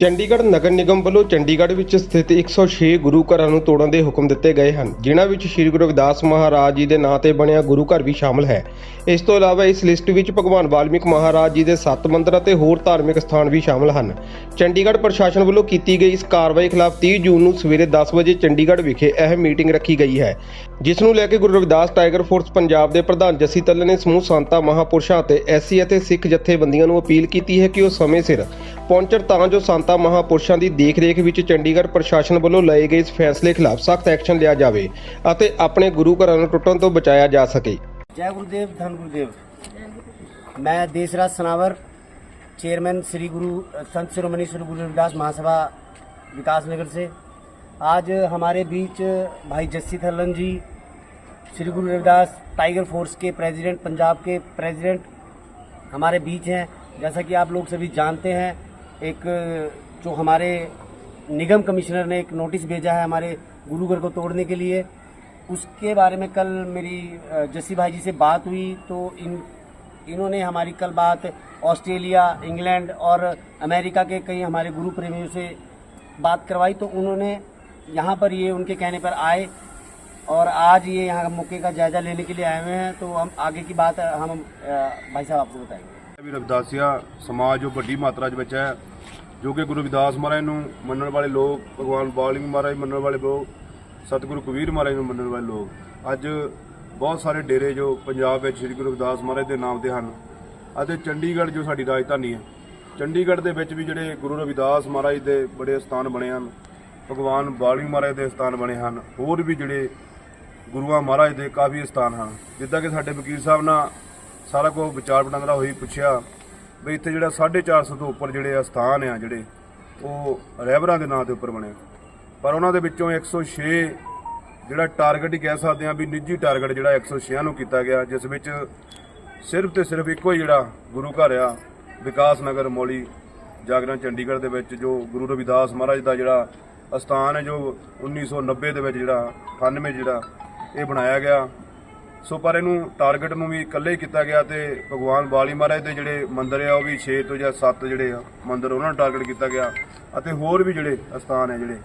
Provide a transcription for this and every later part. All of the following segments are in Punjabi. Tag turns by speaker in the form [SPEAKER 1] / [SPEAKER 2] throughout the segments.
[SPEAKER 1] ਚੰਡੀਗੜ੍ਹ ਨਗਰ ਨਿਗਮ ਵੱਲੋਂ ਚੰਡੀਗੜ੍ਹ ਵਿੱਚ ਸਥਿਤ 106 ਗੁਰੂ ਘਰਾਂ ਨੂੰ ਤੋੜਨ ਦੇ ਹੁਕਮ ਦਿੱਤੇ ਗਏ ਹਨ, ਜਿਨ੍ਹਾਂ ਵਿੱਚ ਸ੍ਰੀ ਗੁਰੂ ਰਵਿਦਾਸ ਮਹਾਰਾਜ ਜੀ ਦੇ ਨਾਂ ਤੇ ਬਣਿਆ ਗੁਰੂ ਘਰ ਵੀ ਸ਼ਾਮਲ ਹੈ। ਇਸ ਤੋਂ ਇਲਾਵਾ ਇਸ ਲਿਸਟ ਵਿੱਚ ਭਗਵਾਨ ਵਾਲਮੀਕ ਮਹਾਰਾਜ ਜੀ ਦੇ ਸੱਤ ਮੰਦਰ ਅਤੇ ਹੋਰ ਧਾਰਮਿਕ ਸਥਾਨ ਵੀ ਸ਼ਾਮਲ ਹਨ। ਚੰਡੀਗੜ੍ਹ ਪ੍ਰਸ਼ਾਸਨ ਵੱਲੋਂ ਕੀਤੀ ਗਈ ਇਸ ਕਾਰਵਾਈ ਖਿਲਾਫ 30 ਜੂਨ ਨੂੰ ਸਵੇਰੇ 10 ਵਜੇ ਚੰਡੀਗੜ੍ਹ ਵਿਖੇ ਅਹਿਮ ਮੀਟਿੰਗ ਰੱਖੀ ਗਈ ਹੈ। ਜਿਸ ਨੂੰ ਲੈ ਕੇ ਗੁਰੂ ਰਵਿਦਾਸ ਟਾਈਗਰ ਫੋਰਸ ਪੰਜਾਬ ਦੇ ਪ੍ਰਧਾਨ ਜੱਸੀ ਤੱਲਰ ਨੇ ਸਮੂਹ ਸੰਤਾਂ ਮਹਾਪੁਰਸ਼ਾਂ ਅਤੇ ਐਸਸੀ ਅਤੇ ਸਿੱਖ ਜਥੇਬੰਦੀਆਂ ਨੂੰ ਅਪੀਲ ਕੀਤੀ ਹੈ ਕਿ ਉਹ ਸਮੇਂ ਸਿਰ ਪਹੁੰਚਣ ਤਾਂ ਜੋ ਸੰਤਾਂ ਮਹਾਪੁਰਸ਼ਾਂ ਦੀ ਦੇਖਰੇਖ ਵਿੱਚ ਚੰਡੀਗੜ੍ਹ ਪ੍ਰਸ਼ਾਸਨ ਵੱਲੋਂ ਲਏ ਗਏ ਇਸ ਫੈਸਲੇ ਖਿਲਾਫ ਸਖਤ ਐਕਸ਼ਨ ਲਿਆ ਜਾਵੇ ਅਤੇ ਆਪਣੇ ਗੁਰੂ ਘਰਾਂ ਨੂੰ ਟੁੱਟਣ ਤੋਂ ਬਚਾਇਆ ਜਾ ਸਕੇ
[SPEAKER 2] जय गुरुदेव धन गुरुदेव मैं देशराज सनावर चेयरमैन श्री गुरु संत शिरोमणि श्री गुरु रविदास महासभा विकास नगर से आज हमारे बीच भाई जस्सी थल्लन जी श्री गुरु रविदास टाइगर फोर्स के प्रेसिडेंट पंजाब के प्रेसिडेंट हमारे बीच हैं। जैसा कि आप लोग सभी जानते हैं, एक, जो हमारे निगम कमिश्नर ने एक नोटिस भेजा है हमारे गुरुघर को तोड़ने के लिए। उसके बारे में कल मेरी जस्सी भाई जी से बात हुई तो इन, इन्होंने हमारी कल बात ऑस्ट्रेलिया, इंग्लैंड और अमेरिका के कई हमारे गुरु प्रेमियों से बात करवाई तो उन्होंने यहाँ पर ये उनके कहने पर आए। और आज ये यहाँ मौके का जायजा लेने के लिए आए हुए हैं तो हम आगे की बात हम अ, भाई साहब आपको बताएंगे
[SPEAKER 3] ਵੀ ਰਵਿਦਾਸੀਆ ਸਮਾਜ ਜੋ ਵੱਡੀ ਮਾਤਰਾ 'ਚ ਵਿੱਚ ਹੈ ਜੋ ਕਿ ਗੁਰੂ ਰਵਿਦਾਸ ਮਹਾਰਾਜ ਨੂੰ ਮੰਨਣ ਵਾਲੇ ਲੋਕ ਭਗਵਾਨ ਬਾਲਿੰਗ ਮਹਾਰਾਜ ਮੰਨਣ ਵਾਲੇ ਲੋਕ ਸਤਿਗੁਰੂ ਕਬੀਰ ਮਹਾਰਾਜ ਨੂੰ ਮੰਨਣ ਵਾਲੇ ਲੋਕ ਅੱਜ ਬਹੁਤ ਸਾਰੇ ਡੇਰੇ ਜੋ ਪੰਜਾਬ ਵਿੱਚ ਸ੍ਰੀ ਗੁਰੂ ਰਵਿਦਾਸ ਮਹਾਰਾਜ ਦੇ ਨਾਮ ਤੇ ਹਨ ਅਤੇ ਚੰਡੀਗੜ੍ਹ ਜੋ ਸਾਡੀ ਰਾਜਧਾਨੀ ਹੈ ਚੰਡੀਗੜ੍ਹ ਦੇ ਵਿੱਚ ਵੀ ਜਿਹੜੇ ਗੁਰੂ ਰਵਿਦਾਸ ਮਹਾਰਾਜ ਦੇ ਬੜੇ ਸਥਾਨ ਬਣੇ ਹਨ ਭਗਵਾਨ ਬਾਲਿੰਗ ਮਹਾਰਾਜ ਦੇ ਸਥਾਨ ਬਣੇ ਹਨ ਹੋਰ ਵੀ ਜਿਹੜੇ ਗੁਰੂਆਂ ਮਹਾਰਾਜ ਦੇ ਕਾਫੀ ਸਥਾਨ ਹਨ। ਜਿੱਦਾਂ ਕਿ ਸਾਡੇ ਵਕੀਲ ਸਾਹਿਬ ਨਾਲ ਸਾਰਾ ਕੁਝ ਵਿਚਾਰ ਵਟਾਂਦਰਾ ਹੋਈ ਪੁੱਛਿਆ ਵੀ ਇੱਥੇ ਜਿਹੜਾ 450 ਤੋਂ ਉੱਪਰ ਜਿਹੜੇ ਆ ਸਥਾਨ ਆ ਜਿਹੜੇ, ਉਹ ਰਹਿਬਰਾਂ ਦੇ ਨਾਂ ਦੇ ਉੱਪਰ ਬਣੇ। ਪਰ ਉਹਨਾਂ ਦੇ ਵਿੱਚੋਂ 106 ਜਿਹੜਾ ਟਾਰਗੇਟ ਹੀ ਕਹਿ ਸਕਦੇ ਆ ਵੀ ਨਿੱਜੀ ਟਾਰਗੇਟ ਜਿਹੜਾ 106 ਨੂੰ ਕੀਤਾ ਗਿਆ, ਜਿਸ ਵਿੱਚ ਸਿਰਫ ਤੇ ਸਿਰਫ ਇੱਕੋ ਹੀ ਜਿਹੜਾ ਗੁਰੂ ਘਰ ਆ, ਵਿਕਾਸ ਨਗਰ ਮੌਲੀ ਜਾਗਰਣ ਚੰਡੀਗੜ੍ਹ ਦੇ ਵਿੱਚ, ਜੋ ਗੁਰੂ ਰਵਿਦਾਸ ਮਹਾਰਾਜ ਦਾ ਜਿਹੜਾ ਅਸਥਾਨ ਹੈ, ਜੋ 1990 ਦੇ ਵਿੱਚ ਜਿਹੜਾ 98 ਜਿਹੜਾ ਇਹ ਬਣਾਇਆ ਗਿਆ। ਸੋ ਪਰ ਇਹਨੂੰ ਟਾਰਗੇਟ ਨੂੰ ਵੀ ਇਕੱਲੇ ਹੀ ਕੀਤਾ ਗਿਆ ਤੇ ਭਗਵਾਨ ਬਾਲੀ ਮਹਾਰਾਜ ਦੇ ਜਿਹੜੇ ਮੰਦਿਰ ਆ, ਉਹ ਵੀ 6 ਤੋਂ ਜਾਂ 7 ਜਿਹੜੇ ਆ ਮੰਦਿਰ ਉਹਨਾਂ ਨੂੰ ਟਾਰਗੇਟ ਕੀਤਾ ਗਿਆ ਅਤੇ ਹੋਰ ਵੀ ਜਿਹੜੇ ਅਸਥਾਨ ਹੈ ਜਿਹੜੇ,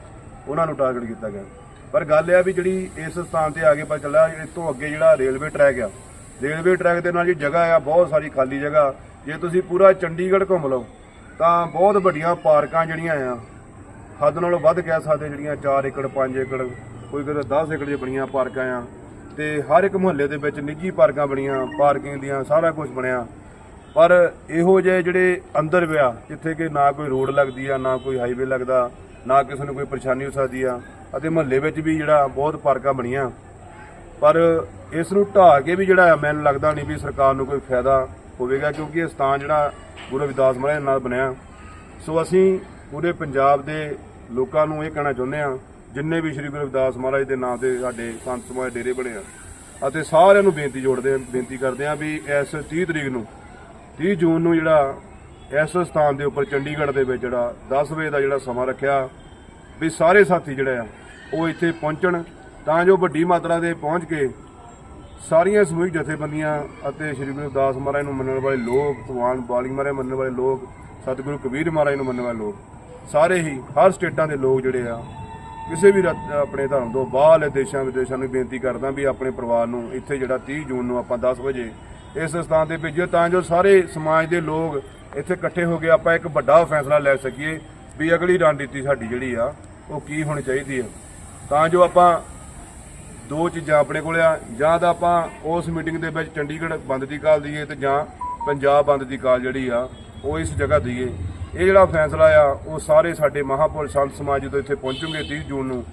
[SPEAKER 3] ਉਹਨਾਂ ਨੂੰ ਟਾਰਗੇਟ ਕੀਤਾ ਗਿਆ। ਪਰ ਗੱਲ ਇਹ ਆ ਵੀ ਜਿਹੜੀ ਇਸ ਸਥਾਨ ਤੇ ਆ ਕੇ ਪਤਾ ਚੱਲਿਆ ਇਸ ਤੋਂ ਅੱਗੇ ਜਿਹੜਾ ਰੇਲਵੇ ਟਰੈਕ ਆ ਰੇਲਵੇ ਟਰੈਕ ਦੇ ਨਾਲ ਜਿਹੜੀ ਜਗ੍ਹਾ ਆ, ਬਹੁਤ ਸਾਰੀ ਖਾਲੀ ਜਗ੍ਹਾ। ਜੇ ਤੁਸੀਂ ਪੂਰਾ ਚੰਡੀਗੜ੍ਹ ਘੁੰਮ ਲਓ, ਤਾਂ ਬਹੁਤ ਵੱਡੀਆਂ ਪਾਰਕਾਂ ਜਿਹੜੀਆਂ ਆ, ਹੱਦ ਨਾਲੋਂ ਵੱਧ ਕਹਿ ਸਕਦੇ ਜਿਹੜੀਆਂ 4 ਏਕੜ 5 ਏਕੜ ਕੋਈ ਕਿਤੇ 10 ਏਕੜ ਦੀਆਂ ਬਣੀਆਂ ਪਾਰਕਾਂ ਆ ਤੇ ਹਰ ਇੱਕ ਮੁਹੱਲੇ ਦੇ ਵਿੱਚ ਨਿੱਜੀ ਪਾਰਕਾਂ ਬਣੀਆਂ, ਪਾਰਕਿੰਗ ਦੀਆਂ, ਸਾਰਾ ਕੁਝ ਬਣਿਆ। ਪਰ ਇਹੋ ਜਿਹੇ ਜਿਹੜੇ ਅੰਦਰ ਵਿਆ, ਜਿੱਥੇ ਕਿ ਨਾ ਕੋਈ ਰੋਡ ਲੱਗਦੀ ਆ, ਨਾ ਕੋਈ ਹਾਈਵੇ ਲੱਗਦਾ, ਨਾ ਕਿਸੇ ਨੂੰ ਕੋਈ ਪਰੇਸ਼ਾਨੀ ਹੋ ਸਕਦੀ ਆ, ਅਤੇ ਮੁਹੱਲੇ ਵਿੱਚ ਵੀ ਜਿਹੜਾ ਬਹੁਤ ਪਾਰਕਾਂ ਬਣੀਆਂ। ਪਰ ਇਸ ਨੂੰ ਢਾਹ ਕੇ ਵੀ ਜਿਹੜਾ ਮੈਨੂੰ ਲੱਗਦਾ ਨਹੀਂ ਵੀ ਸਰਕਾਰ ਨੂੰ ਕੋਈ ਫਾਇਦਾ ਹੋਵੇਗਾ, ਕਿਉਂਕਿ ਇਹ ਸਥਾਨ ਜਿਹੜਾ ਗੁਰੂ ਰਵਿਦਾਸ ਮਹਾਰਾਜ ਨਾਲ ਬਣਿਆ। ਸੋ ਅਸੀਂ ਪੂਰੇ ਪੰਜਾਬ ਦੇ ਲੋਕਾਂ ਨੂੰ ਇਹ ਕਹਿਣਾ ਚਾਹੁੰਦੇ ਹਾਂ ਜਿੰਨੇ ਵੀ ਸ੍ਰੀ ਗੁਰੂ ਰਵਿਦਾਸ ਮਹਾਰਾਜ ਦੇ ਨਾਮ ਤੇ ਸਾਡੇ ਸੰਤ ਸਮਾਜ ਡੇਰੇ ਬਣੇ ਆ, ਅਤੇ ਸਾਰਿਆਂ ਨੂੰ ਬੇਨਤੀ ਜੋੜਦੇ ਆ ਬੇਨਤੀ ਕਰਦੇ ਆ ਵੀ ਇਸ 30 ਤਰੀਕ ਨੂੰ 30 ਜੂਨ ਨੂੰ ਜਿਹੜਾ ਇਸ ਸਥਾਨ ਦੇ ਉੱਪਰ ਚੰਡੀਗੜ੍ਹ ਦੇ ਵਿੱਚ ਜਿਹੜਾ 10 ਵਜੇ ਦਾ ਜਿਹੜਾ ਸਮਾਂ ਰੱਖਿਆ, ਵੀ ਸਾਰੇ ਸਾਥੀ ਜਿਹੜੇ ਆ, ਉਹ ਇੱਥੇ ਪਹੁੰਚਣ, ਤਾਂ ਜੋ ਵੱਡੀ ਮਾਤਰਾ ਦੇ ਪਹੁੰਚ ਕੇ ਸਾਰੀਆਂ ਸਮੂਹਿਕ ਜਥੇਬੰਦੀਆਂ ਅਤੇ ਸ੍ਰੀ ਗੁਰੂ ਦਾਸ ਮਹਾਰਾਜ ਨੂੰ ਮੰਨਣ ਵਾਲੇ ਲੋਕ, ਭਗਵਾਨ ਬਾਲੀ ਮਹਾਰਾਜ ਮੰਨਣ ਵਾਲੇ ਲੋਕ, ਸਤਿਗੁਰੂ ਕਬੀਰ ਮਹਾਰਾਜ ਨੂੰ ਮੰਨਣ ਵਾਲੇ ਲੋਕ, ਸਾਰੇ ਹੀ ਹਰ ਸਟੇਟਾਂ ਦੇ ਲੋਕ ਜਿਹੜੇ ਆ ਕਿਸੇ ਵੀ ਰਾ- ਆਪਣੇ ਧਰਮ ਤੋਂ ਬਾਹਰਲੇ ਦੇਸ਼ਾਂ ਵਿਦੇਸ਼ਾਂ ਨੂੰ ਬੇਨਤੀ ਕਰਦਾ ਵੀ ਆਪਣੇ ਪਰਿਵਾਰ ਨੂੰ ਇੱਥੇ ਜਿਹੜਾ 30 ਜੂਨ ਨੂੰ ਆਪਾਂ 10 ਵਜੇ ਇਸ ਸਥਾਨ ਤੇ ਭੇਜੀਏ ਤਾਂ ਜੋ ਸਾਰੇ ਸਮਾਜ ਦੇ ਲੋਕ ਇੱਥੇ ਇਕੱਠੇ ਹੋ ਕੇ ਆਪਾਂ ਇੱਕ ਵੱਡਾ ਫੈਸਲਾ ਲੈ ਸਕੀਏ ਵੀ ਅਗਲੀ ਰਣਨੀਤੀ ਸਾਡੀ ਜਿਹੜੀ ਆ, ਉਹ ਕੀ ਹੋਣੀ ਚਾਹੀਦੀ ਹੈ ਤਾਂ ਜੋ ਆਪਾਂ ਦੋ ਚੀਜ਼ਾਂ ਆਪਣੇ ਕੋਲ ਆ, ਜਾਂ ਤਾਂ ਆਪਾਂ ਉਸ ਮੀਟਿੰਗ ਦੇ ਵਿੱਚ ਚੰਡੀਗੜ੍ਹ ਬੰਦ ਦੀ ਕਾਲ ਦਈਏ ਤੇ ਜਾਂ ਪੰਜਾਬ ਬੰਦ ਦੀ ਕਾਲ ਜਿਹੜੀ ਆ, ਉਹ ਇਸ ਜਗ੍ਹਾ ਦਈਏ। ਇਹ ਜਿਹੜਾ ਫੈਸਲਾ ਆ, ਉਹ ਸਾਰੇ ਸਾਡੇ ਮਹਾਪੁਰਸ਼ ਸੰਤ ਸਮਾਜ ਜਦੋਂ ਇੱਥੇ ਪਹੁੰਚੂਗੇ 30 ਜੂਨ ਨੂੰ,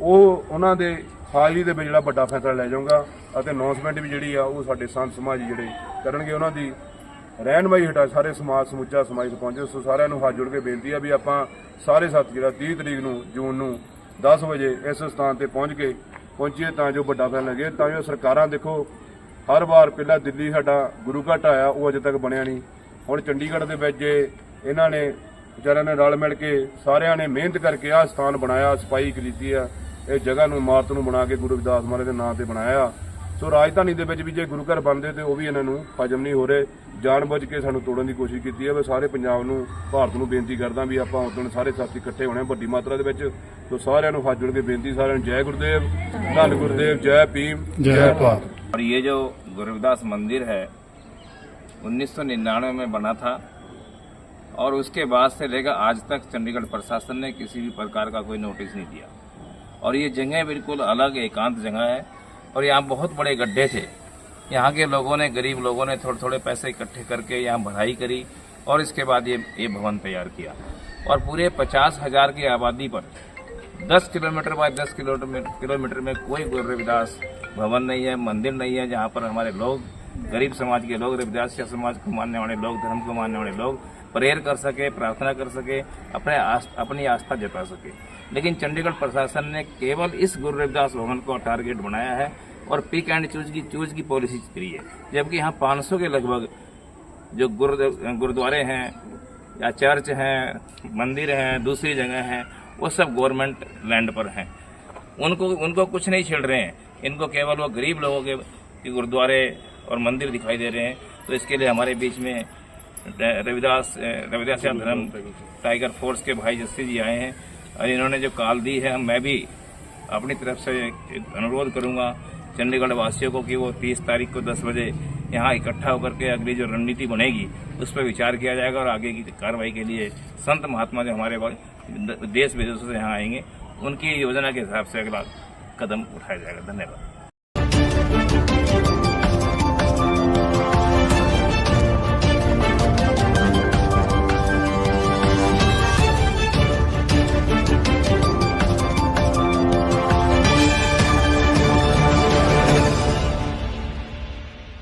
[SPEAKER 3] ਉਹ ਉਹਨਾਂ ਦੇ ਹਾਜ਼ਰੀ ਦੇ ਵਿੱਚ ਜਿਹੜਾ ਵੱਡਾ ਫੈਸਲਾ ਲੈ ਜਾਊਗਾ ਅਤੇ ਅਨਾਉਂਸਮੈਂਟ ਵੀ ਜਿਹੜੀ ਆ, ਉਹ ਸਾਡੇ ਸੰਤ ਸਮਾਜ ਜਿਹੜੇ ਕਰਨਗੇ, ਉਹਨਾਂ ਦੀ ਰਹਿਨਮਾਈ ਹਟਾ ਸਾਰੇ ਸਮਾਜ ਸਮੁੱਚਾ ਸਮਾਜ ਤੋਂ ਪਹੁੰਚੇ। ਸੋ ਸਾਰਿਆਂ ਨੂੰ ਹੱਥ ਜੋੜ ਕੇ ਬੇਨਤੀ ਆ ਵੀ ਆਪਾਂ ਸਾਰੇ ਸਾਥੀ ਜਿਹੜਾ 30 ਤਰੀਕ ਨੂੰ ਜੂਨ ਨੂੰ 10 ਵਜੇ ਇਸ ਸਥਾਨ ਤੇ ਪਹੁੰਚ ਕੇ ਪਹੁੰਚੀਏ ਤਾਂ ਜੋ ਵੱਡਾ ਫੈਸਲਾ ਲੱਗੇ। ਤਾਂ ਜੋ ਸਰਕਾਰਾਂ ਦੇਖੋ, ਹਰ ਵਾਰ ਪਹਿਲਾਂ ਦਿੱਲੀ ਸਾਡਾ ਗੁਰੂ ਘਾਟ ਆਇਆ, ਉਹ ਅਜੇ ਤੱਕ ਬਣਿਆ ਨਹੀਂ। ਹੁਣ ਚੰਡੀਗੜ੍ਹ ਦੇ ਵਿੱਚ ਜੇ ਇਹਨਾਂ ਨੇ ਵਿਚਾਰਿਆਂ ਨੇ ਰਲ ਮਿਲ ਕੇ ਸਾਰਿਆਂ ਨੇ ਮਿਹਨਤ ਕਰਕੇ ਆਹ ਸਥਾਨ ਬਣਾਇਆ ਸਫਾਈ ਕੀਤੀ ਆ ਇਹ ਜਗ੍ਹਾ ਨੂੰ ਇਮਾਰਤ ਨੂੰ ਬਣਾ ਕੇ ਗੁਰੂ ਰਵਿਦਾਸ ਮਹਾਰਾਜ ਦੇ ਨਾਂ ਤੇ ਬਣਾਇਆ ਸੋ ਰਾਜਧਾਨੀ ਦੇ ਵਿੱਚ ਵੀ ਜੇ ਗੁਰੂ ਘਰ ਬਣਦੇ ਤੇ ਉਹ ਵੀ ਇਹਨਾਂ ਨੂੰ ਹਜਮ ਨਹੀਂ ਹੋ ਰਹੇ ਜਾਣਬੁੱਝ ਕੇ ਸਾਨੂੰ ਤੋੜਨ ਦੀ ਕੋਸ਼ਿਸ਼ ਕੀਤੀ ਹੈ ਮੈਂ ਸਾਰੇ ਪੰਜਾਬ ਨੂੰ ਭਾਰਤ ਨੂੰ ਬੇਨਤੀ ਕਰਦਾ ਵੀ ਆਪਾਂ ਉਦੋਂ ਸਾਰੇ ਸਾਥੀ ਇਕੱਠੇ ਹੋਣੇ ਆ ਵੱਡੀ ਮਾਤਰਾ ਦੇ ਵਿੱਚ ਸੋ ਸਾਰਿਆਂ ਨੂੰ ਹੱਥ ਜੋੜ ਕੇ ਬੇਨਤੀ ਸਾਰਿਆਂ ਨੂੰ ਜੈ ਗੁਰਦੇਵ ਧੰਨ ਗੁਰਦੇਵ ਜੈ ਭੀਮ
[SPEAKER 4] जय भारत
[SPEAKER 5] और ये जो गुरुदास मंदिर है 1999 में बना था और उसके बाद से लेकर आज तक चंडीगढ़ प्रशासन ने किसी भी प्रकार का कोई नोटिस नहीं दिया। और ये जगह बिल्कुल अलग, एकांत जगह है और यहाँ बहुत बड़े गड्ढे थे। यहाँ के लोगों ने, गरीब लोगों ने थोड़े थोड़े पैसे इकट्ठे करके यहाँ भराई करी और इसके बाद ये ये भवन तैयार किया। और पूरे पचास हज़ार की आबादी पर दस किलोमीटर बाय दस किलोमीटर किलोमीटर में कोई रविदास भवन नहीं है, मंदिर नहीं है, जहाँ पर हमारे लोग, गरीब समाज के लोग, रविदास समाज को मानने वाले लोग, धर्म को मानने वाले लोग प्रेयर कर सके प्रार्थना कर सके अपने आस, अपनी आस्था जता सके। लेकिन चंडीगढ़ प्रशासन ने केवल इस गुरु रविदास भवन को टारगेट बनाया है और पिक एंड चूज़ की चूज़ की पॉलिसी करी है। जबकि यहाँ 500 के लगभग जो गुरुद्वारे हैं या चर्च हैं मंदिर हैं दूसरी जगह हैं वो सब गवर्नमेंट लैंड पर हैं। उनको उनको कुछ नहीं छेड़ रहे हैं। इनको केवल वो गरीब लोगों के गुरुद्वारे और मंदिर दिखाई दे रहे हैं। तो इसके लिए हमारे बीच में रविदास रविदास धर्म, टाइगर फोर्स के भाई जस्सी जी आए हैं और इन्होंने जो कॉल दी है, मैं भी अपनी तरफ़ से अनुरोध करूँगा चंडीगढ़ वासियों को कि वो 30 तारीख को 10 बजे यहाँ इकट्ठा होकर के अगली जो रणनीति बनेगी, उस पर विचार किया जाएगा और आगे की कार्रवाई के लिए संत महात्मा जो हमारे देश विदेशों से यहाँ आएँगे, उनकी योजना के हिसाब से अगला कदम उठाया जाएगा। धन्यवाद।